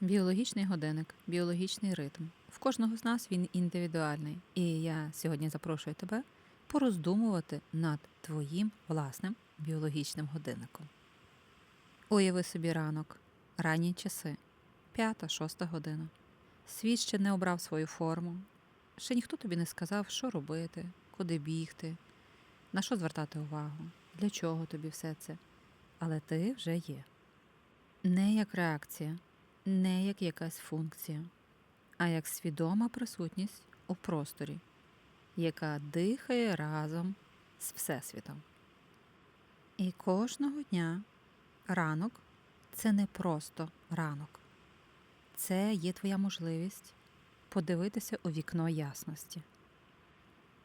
Біологічний годинник, біологічний ритм. В кожного з нас він індивідуальний. І я сьогодні запрошую тебе пороздумувати над твоїм власним біологічним годинником. Уяви собі ранок, ранні часи, п'ята, шоста година. Світ ще не обрав свою форму. Ще ніхто тобі не сказав, що робити, куди бігти, на що звертати увагу, для чого тобі все це. Але ти вже є. Не як реакція, не як якась функція, а як свідома присутність у просторі, яка дихає разом з Всесвітом. І кожного дня ранок це не просто ранок, це є твоя можливість подивитися у вікно ясності.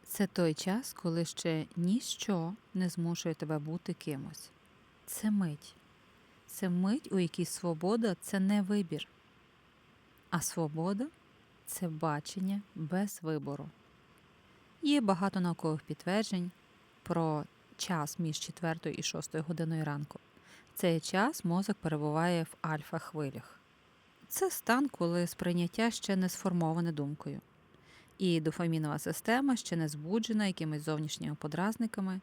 Це той час, коли ще ніщо не змушує тебе бути кимось. Це мить. Це мить, у якій свобода це не вибір, а свобода це бачення без вибору. Є багато наукових підтверджень про час між 4 і 6 годиною ранку. Цей час мозок перебуває в альфа-хвилях. Це стан, коли сприйняття ще не сформоване думкою, і дофамінова система ще не збуджена якимись зовнішніми подразниками.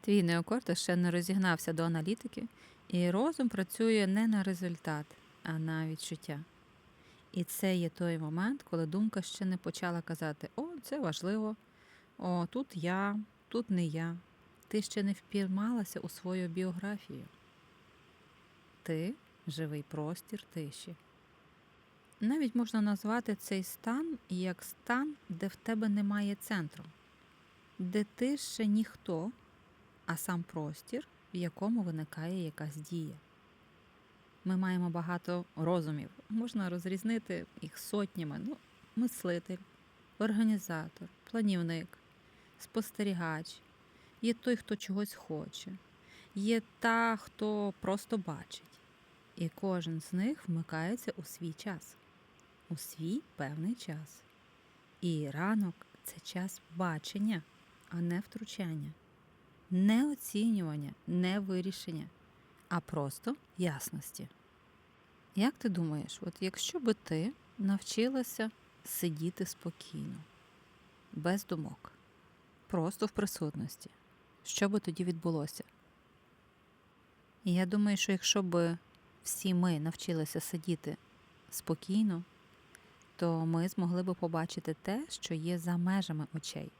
Твій неокортекс ще не розігнався до аналітики, і розум працює не на результат, а на відчуття. І це є той момент, коли думка ще не почала казати: О, це важливо, о, тут я, тут не я. Ти ще не впіймалася у свою біографію. Ти живий простір тиші. Навіть можна назвати цей стан як стан, де в тебе немає центру, де ти ще ніхто, а сам простір, в якому виникає якась дія. Ми маємо багато розумів, можна розрізнити їх сотнями. Ну, мислитель, організатор, планівник, спостерігач, є той, хто чогось хоче, є та, хто просто бачить. І кожен з них вмикається у свій час, у свій певний час. І ранок це час бачення, а не втручання не оцінювання, не вирішення, а просто ясності. Як ти думаєш, от якщо би ти навчилася сидіти спокійно, без думок, просто в присутності, що би тоді відбулося? І я думаю, що якщо би всі ми навчилися сидіти спокійно, то ми змогли би побачити те, що є за межами очей.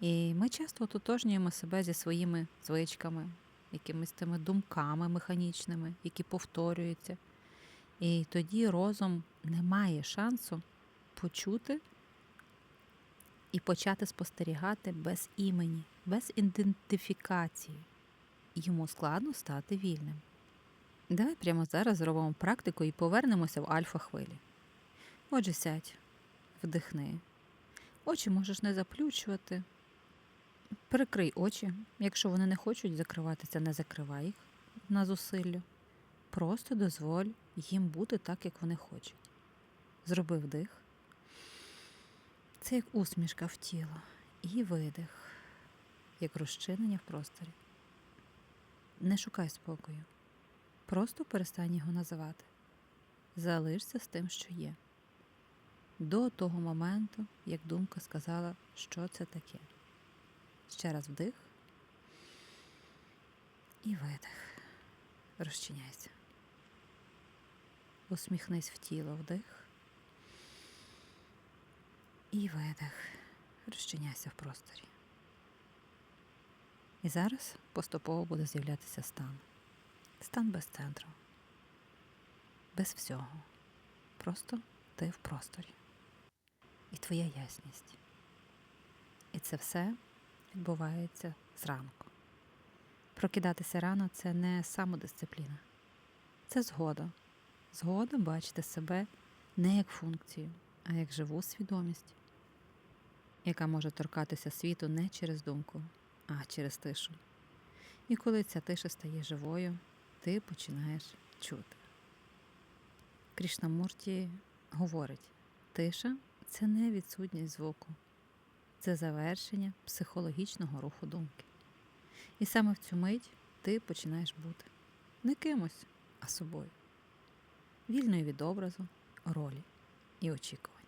І ми часто ототожнюємо себе зі своїми звичками, якимись тими думками механічними, які повторюються. І тоді розум не має шансу почути і почати спостерігати без імені, без ідентифікації. Йому складно стати вільним. Давай прямо зараз зробимо практику і повернемося в альфа хвилі. Отже, сядь, вдихни. Очі можеш не заплющувати. Перекрий очі. Якщо вони не хочуть закриватися, не закривай їх на зусиллю. Просто дозволь їм бути так, як вони хочуть. Зроби вдих. Це як усмішка в тіло. І видих, як розчинення в просторі. Не шукай спокою. Просто перестань його називати. Залишся з тим, що є. До того моменту, як думка сказала, що це таке. Ще раз вдих і видих. Розчиняйся. Усміхнись в тіло вдих. І видих. Розчиняйся в просторі. І зараз поступово буде з'являтися стан. Стан без центру. Без всього. Просто ти в просторі. І твоя ясність. І це все відбувається зранку. Прокидатися рано це не самодисципліна, це згода. Згода бачити себе не як функцію, а як живу свідомість, яка може торкатися світу не через думку, а через тишу. І коли ця тиша стає живою, ти починаєш чути. Крішнамурті говорить: тиша це не відсутність звуку це завершення психологічного руху думки. І саме в цю мить ти починаєш бути не кимось, а собою. вільною від образу, ролі і очікувань.